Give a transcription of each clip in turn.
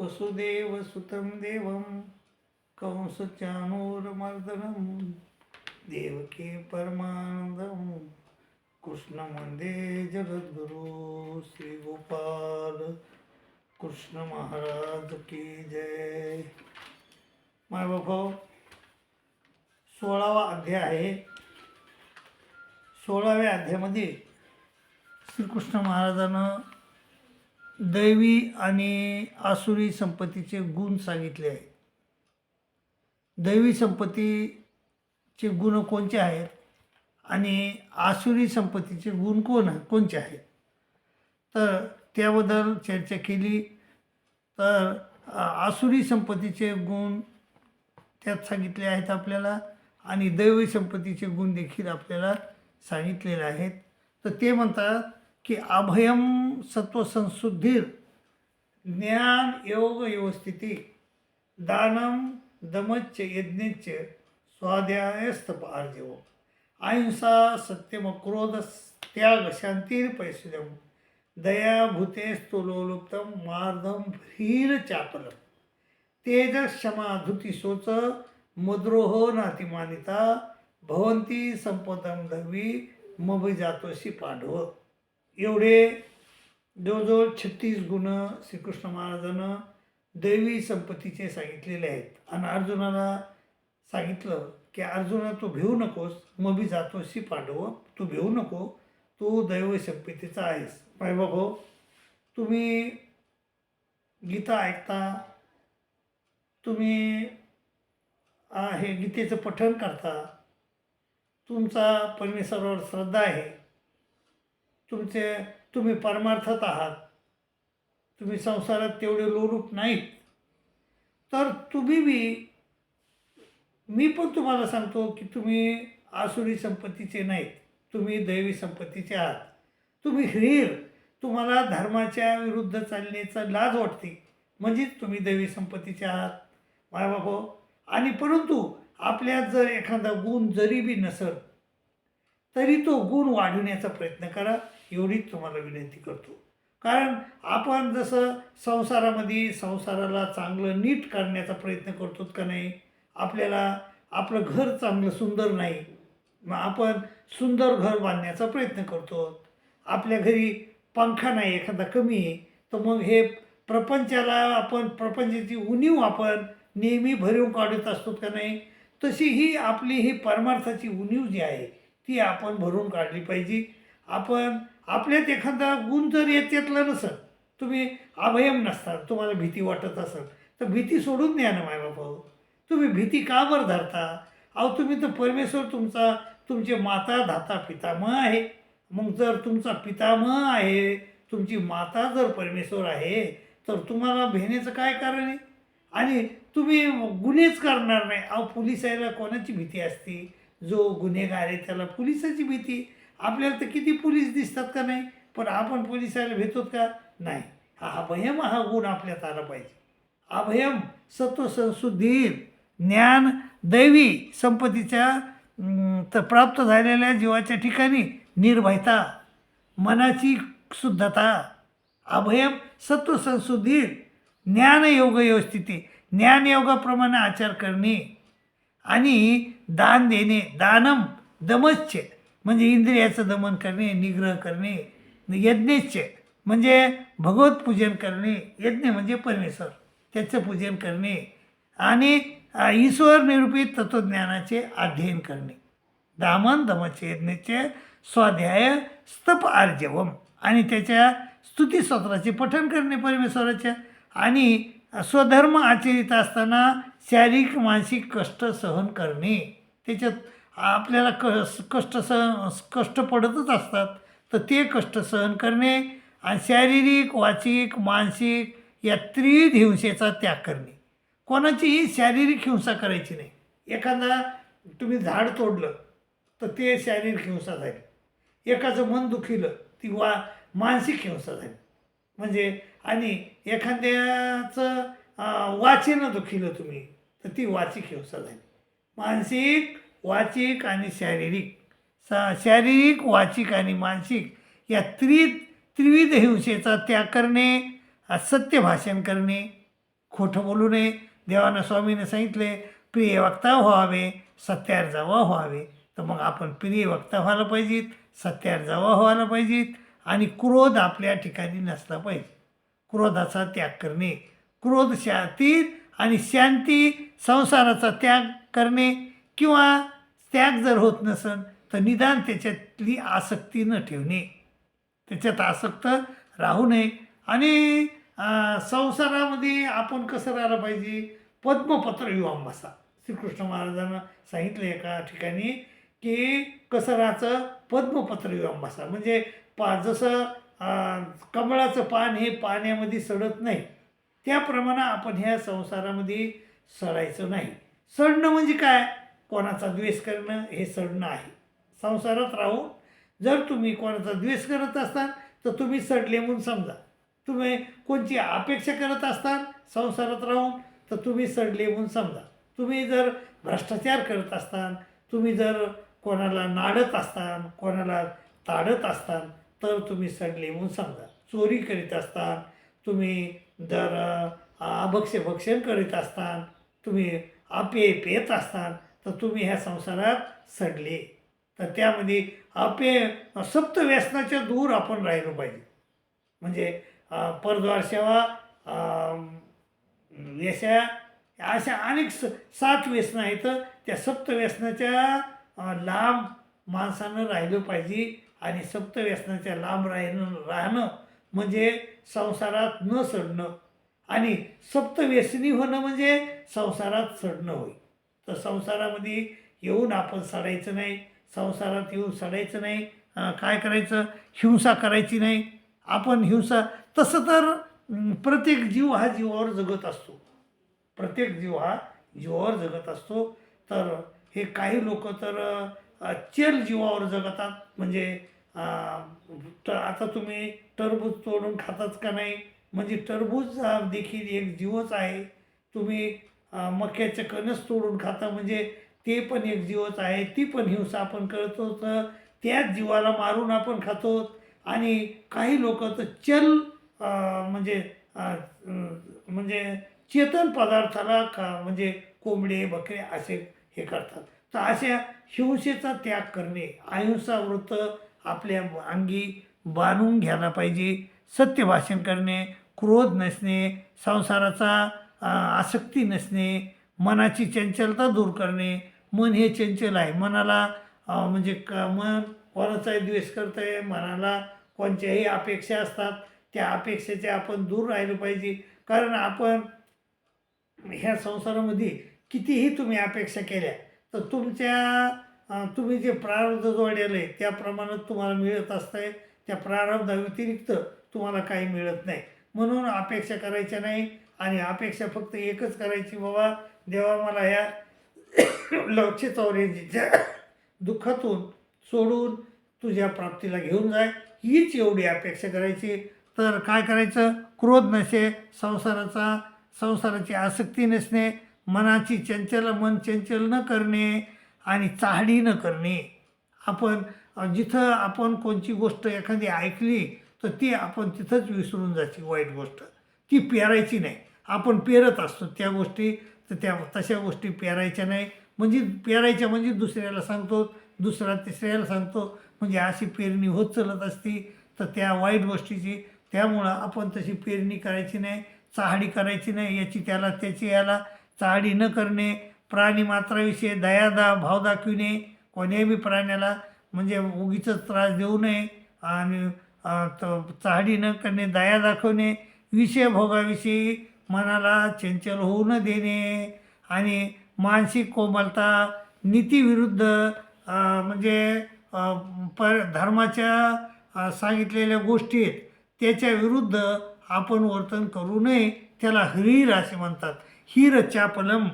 वसुदेवसुतं देवं कंसचाणूरमर्दनं देवकी परमानन्दं कृष्णमन्दे जगद्गुरु श्रीगोपाल कृष्ण महाराज की जय। मायबापाव सोळावा अध्याय आहे. सोळाव्या अध्यायामध्ये श्रीकृष्ण महाराजानं दैवी आणि आसुरी संपत्तीचे गुण सांगितले आहेत. दैवी संपत्तीचे गुण कोणते आहेत? आणि आसुरी संपत्तीचे गुण कोण कोणते आहेत? तर त्याबद्दल चर्चा केली. तर आसुरी संपत्तीचे गुण त्यात सांगितले आहेत आपल्याला आणि दैवी संपत्तीचे गुण देखील आपल्याला सांगितलेले आहेत. तर ते म्हणतात की अभयम सत्वसंशुद्धीर ज्ञान योग व्यवस्थिती दानम दमच्च यज्ञच्च स्वाध्यायस्तप आर्जव अहिंसा सत्यम क्रोध त्याग शांतीर पैसुदम दया भूते भूतेस्तुलोलुप्तम मार्दम ह्रीर चापलम तेज क्षमा धुती शोच मद्रोह नातिमानिता भवंती संपदम दवी मभ जातोशी पांडव। एवढे जवळजवळ छत्तीस गुण श्रीकृष्ण महाराजानं दैवी संपत्तीचे सांगितलेले आहेत. आणि अर्जुनाला सांगितलं की अर्जुना तू भिवू नकोस. मग मबी जातोशी पांडव. तू भिवू नको. तू दैव संपत्तीचा आहेस. माय बाबा तुम्ही गीता ऐकता तुम्ही हे गीतेचं पठण करता तुमचा परमेश्वरावर श्रद्धा आहे. तुमचे तुम्ही परमार्थात आहात. तुम्ही संसारात तेवढे लोरूप नाहीत. तर तुम्ही बी मी पण तुम्हाला सांगतो की तुम्ही आसुरी संपत्तीचे नाहीत. तुम्ही दैवी संपत्तीचे आहात. तुम्ही ह्रीर तुम्हाला धर्माच्या विरुद्ध चालण्याचा लाज वाटते. म्हणजेच तुम्ही दैवी संपत्तीचे आहात. बाबो आणि परंतु आपल्यात जर एखादा गुण जरी बी नसल तरी तो गुण वाढवण्याचा प्रयत्न करा. एवढीच तुम्हाला विनंती करतो. कारण आपण जसं संसारामध्ये संसाराला चांगलं नीट करण्याचा प्रयत्न करतो का नाही आपल्याला आपलं घर चांगलं सुंदर नाही मग आपण सुंदर घर बांधण्याचा प्रयत्न करतो. आपल्या घरी पंखा नाही एखादा कमी आहे तर मग हे प्रपंचाला आपण प्रपंचाची उणीव आपण नेहमी भरून काढत असतो का नाही तशी ही आपली ही परमार्थाची उणीव जी आहे ती आपण भरून काढली पाहिजे. आपण आपल्यात एखादा गुण जर येत याच्यातला नसेल तुम्ही अभयम नसतात तुम्हाला भीती वाटत असेल तर भीती सोडून द्या ना मायबापा तुम्ही भीती का बरं धरता? अहो तुम्ही तर परमेश्वर तुमचा तुमचे माता धाता पितामह आहे. मग जर तुमचा पितामह आहे तुमची माता जर परमेश्वर आहे तर तुम्हाला भेण्याचं काय कारण आहे? आणि तुम्ही गुन्हेच करणार नाही. अहो पोलिसाला कोणाची भीती असते? जो गुन्हेगार आहे त्याला पोलिसाची भीती आपल्याला तर किती पोलीस दिसतात का नाही? पण आपण पोलिसाला भेटतो का? नाही. हा अभयम हा गुण आपल्यात आला पाहिजे. अभयम सत्वसंशुद्धीर ज्ञान दैवी संपत्तीच्या तर प्राप्त झालेल्या जीवाच्या ठिकाणी निर्भयता मनाची शुद्धता. अभयम सत्वसंशुद्धीर ज्ञानयोग व्यवस्थिती ज्ञानयोगाप्रमाणे आचार करणे आणि दान देणे दानम दमच्च म्हणजे इंद्रियाचं दमन करणे निग्रह करणे यज्ञेच्छ म्हणजे भगवत पूजन करणे यज्ञ म्हणजे परमेश्वर. त्याचं पूजन करणे आणि ईश्वर निरूपित तत्त्वज्ञानाचे अध्ययन करणे. दामन दमचे यज्ञेचे स्वाध्याय स्तप आर्जवम. आणि त्याच्या स्तुतीस्तोत्राचे पठन करणे परमेश्वराच्या आणि स्वधर्म आचरित असताना शारीरिक मानसिक कष्ट सहन करणे. त्याच्यात आपल्याला क कष्ट सहन कष्ट पडतच असतात. तर ते कष्ट सहन करणे आणि शारीरिक वाचिक मानसिक या त्रिविध हिंसेचा त्याग करणे. कोणाचीही शारीरिक हिंसा करायची नाही. एखादा तुम्ही झाड तोडलं तर ते शारीरिक हिंसा झाली. एकाचं मन दुखिलं ती वा मानसिक हिंसा झाली. म्हणजे आणि एखाद्याचं अं, वाचेनं दुखिलं तुम्ही तर ती वाचिक हिंसा झाली. मानसिक वाचिक आणि शारीरिक. सा शारीरिक वाचिक आणि मानसिक या त्रि त्रिविध हिंसेचा त्याग करणे सत्य भाषण करणे खोटं बोलू नये. देवानं स्वामीने सांगितले प्रिय वक्ता व्हावे सत्यार जावा व्हावे. तर मग आपण प्रिय वक्ता व्हायला पाहिजेत सत्यार जावा व्हायला पाहिजेत आणि क्रोध आपल्या ठिकाणी नसला पाहिजे. क्रोधाचा त्याग करणे क्रोध शांती आणि शांती संसाराचा त्याग करणे किंवा त्याग जर होत नसन तर निदान त्याच्यातली आसक्ती न ठेवणे. त्याच्यात आसक्त राहू नये. आणि संसारामध्ये आपण कसं राहिलं पाहिजे? पद्मपत्र युवाम बसा. श्रीकृष्ण महाराजांना सांगितलं एका ठिकाणी की कसं राहायचं? पद्मपत्र युवाम बसा. म्हणजे पा जसं कमळाचं पान हे पाण्यामध्ये सडत नाही त्याप्रमाणे आपण ह्या संसारामध्ये सडायचं नाही. सडणं म्हणजे काय? कोणाचा द्वेष करणं हे सडणं आहे. संसारात राहून जर तुम्ही कोणाचा द्वेष करत असताल तर तुम्ही सडले म्हणून समजा. तुम्ही कोणची अपेक्षा करत असताल संसारात राहून तर तुम्ही सडले म्हणून समजा. तुम्ही जर भ्रष्टाचार करत असताल तुम्ही जर कोणाला नाडत असताल कोणाला ताडत असताल तर तुम्ही सडले म्हणून समजा. चोरी करीत असताल तुम्ही जर अभक्ष भक्षण करीत असताल तुम्ही आपे पेत असताल तर तुम्ही ह्या संसारात सडले. तर त्यामध्ये आपे सप्तव्यसनाच्या दूर आपण राहिलो पाहिजे. म्हणजे परद्वार सेवा व्यसा अशा अनेक स सात व्यसनं आहेत. त्या सप्त व्यसनाच्या लांब माणसानं राहिलं पाहिजे आणि सप्त व्यसनाच्या लांब राहिलं राहणं म्हणजे संसारात न सडणं. आणि सप्तव्यसनी होणं म्हणजे संसारात सडणं होय. तर संसारामध्ये येऊन आपण सडायचं नाही. संसारात येऊन सडायचं नाही. काय करायचं? हिंसा करायची नाही. आपण हिंसा तसं तर प्रत्येक जीव हा जीवावर जगत असतो. प्रत्येक जीव हा जीवावर जगत असतो. तर हे काही लोक तर चेल जीवावर जगतात. म्हणजे तर आता तुम्ही टरबूज तोडून खाताच का नाही? म्हणजे टरबूज देखील एक जीवच आहे. तुम्ही मक्याचे कणस तोडून खाता म्हणजे ते पण एक जीवच आहे ती पण हिंसा आपण करतो तर त्याच जीवाला मारून आपण खातो. आणि काही लोक तर चल म्हणजे म्हणजे चेतन पदार्थाला का म्हणजे कोंबडे बकरे असे हे करतात. तर अशा हिंसेचा त्याग करणे अहिंसा वृत्त आपल्या अंगी बांधून घ्यायला पाहिजे. सत्य भाषण करणे क्रोध नसणे संसाराचा आसक्ती नसणे मनाची चंचलता दूर करणे मन हे चंचल आहे. मनाला म्हणजे क मन कोणाचाही द्वेष करतं आहे मनाला कोणत्याही अपेक्षा असतात त्या अपेक्षेचे आपण दूर राहिलं पाहिजे. कारण आपण ह्या संसारामध्ये कितीही तुम्ही अपेक्षा केल्या तर तुमच्या तुम्ही जे प्रारब्ध जोडलेलं आहे त्याप्रमाणे तुम्हाला मिळत असतंय. त्या प्रारब्धाव्यतिरिक्त तुम्हाला काही मिळत नाही. म्हणून अपेक्षा करायच्या नाही. आणि अपेक्षा फक्त एकच करायची बाबा देवा मला ह्या लक्ष चौऱ्याजीच्या दुःखातून सोडून तुझ्या प्राप्तीला घेऊन जाय. हीच एवढी अपेक्षा करायची. तर काय करायचं? क्रोध नसे संसाराचा संसाराची आसक्ती नसणे मनाची चंचल मन चंचल न करणे आणि चाहडी न करणे. आपण जिथं आपण कोणची गोष्ट एखादी ऐकली तर ती आपण तिथंच विसरून जायची वाईट गोष्ट. ती पेरायची नाही. आपण पेरत असतो त्या गोष्टी तर त्या तशा गोष्टी पेरायच्या नाही. म्हणजे पेरायच्या म्हणजे दुसऱ्याला सांगतो दुसरा तिसऱ्याला सांगतो. म्हणजे अशी पेरणी होत चालत असती तर त्या वाईट गोष्टीची त्यामुळं आपण तशी पेरणी करायची नाही चहाडी करायची नाही याची त्याला त्याची याला. चहाडी न करणे प्राणी मात्राविषयी दयादा भाव दाखविणे कोण्याही बी प्राण्याला म्हणजे उगीच त्रास देऊ नये. आणि अं, न करणे दया दाखवणे विषय भोगाविषयी मनाला चंचल होऊ न देणे आणि मानसिक कोमलता नीतीविरुद्ध म्हणजे पर धर्माच्या सांगितलेल्या गोष्टी आहेत त्याच्या विरुद्ध आपण वर्तन करू नये त्याला हीर असे म्हणतात. हिर चापलम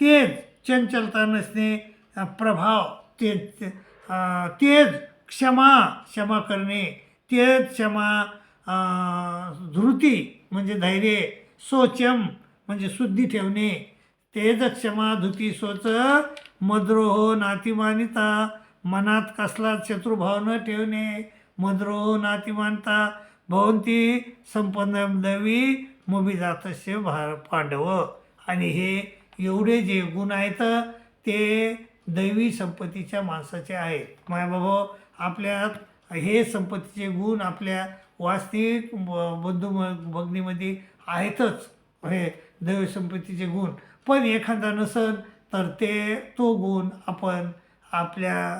तेज चंचलता नसणे प्रभाव तेज तेज क्षमा क्षमा करणे तेज क्षमा धृती म्हणजे धैर्य सोचम म्हणजे शुद्धी ठेवणे. तेज क्षमा धुती सोच मद्रोहो नातिमानिता मनात कसला शत्रुभाव न ठेवणे. मद्रोहो नातिमानता भवंती संपन्न दवी मबी जातस्य भार पांडव. आणि हे एवढे जे गुण आहेत ते दैवी संपत्तीच्या माणसाचे आहेत. मायबाबा आपल्यात हे संपत्तीचे गुण आपल्या वास्तविक ब- बंधू भग्नीमध्ये आहेतच. हे दैव संपत्तीचे गुण. पण एखादा नसेल तर ते तो गुण आपण आपल्या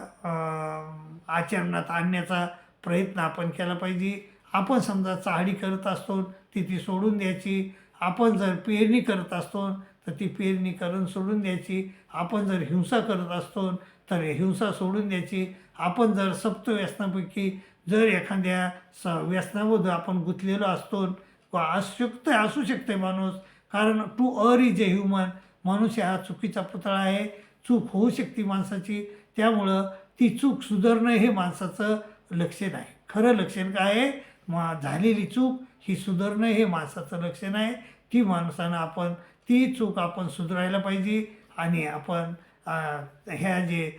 आचरणात आणण्याचा प्रयत्न आपण केला पाहिजे. आपण समजा चाहडी करत असतो ती ती सोडून द्यायची. आपण जर पेरणी करत असतो तर ती पेरणी करून सोडून द्यायची. आपण जर हिंसा करत असतो तर हिंसा सोडून द्यायची. आपण जर सप्त व्यसनापैकी जर एखाद्या स व्यसनामध्ये आपण गुंतलेलो असतो किंवा असू शकतं असू शकते माणूस. कारण to err is a human मनुष्य हा चुकीचा पुतळा आहे. चूक होऊ शकते माणसाची. त्यामुळं ती चूक सुधारणं हे माणसाचं लक्षण आहे खरं लक्षण काय आहे? मा झालेली चूक ही सुधारणं हे माणसाचं लक्षण आहे. ती माणसानं आपण ती चूक आपण सुधारायला पाहिजे आणि आपण ह्या जे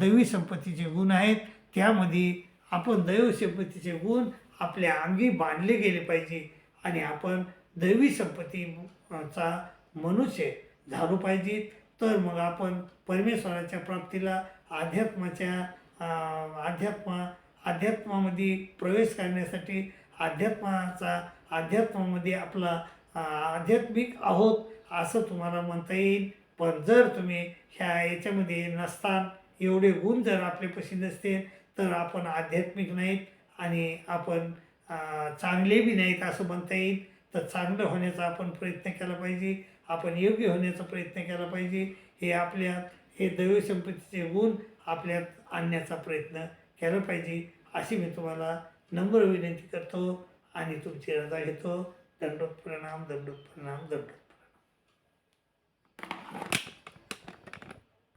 दैवी संपत्तीचे गुण आहेत त्यामध्ये आपण दैव संपत्तीचे गुण आपल्या अंगी बांधले गेले पाहिजे आणि आपण दैवी संपत्तीचा मनुष्य झालो पाहिजे. तर मग आपण परमेश्वराच्या प्राप्तीला अध्यात्माच्या अध्यात्मा अध्यात्मामध्ये प्रवेश करण्यासाठी अध्यात्माचा अध्यात्मामध्ये आपला आध्यात्मिक आहोत असं तुम्हाला म्हणता येईल. पण जर तुम्ही ह्या याच्यामध्ये नसतान एवढे गुण जर आपल्यापाशी नसते तर आपण आध्यात्मिक नाहीत आणि आपण चांगले बी नाहीत असं म्हणता येईल. तर चांगलं होण्याचा आपण प्रयत्न केला पाहिजे. आपण योग्य होण्याचा प्रयत्न केला पाहिजे. हे आपल्या हे दैवसंपत्तीचे गुण आपल्यात आणण्याचा प्रयत्न केला पाहिजे. अशी मी तुम्हाला नम्र विनंती करतो आणि तुमची रजा घेतो. दंडोत प्रणाम दंडोत प्रणाम दंडोत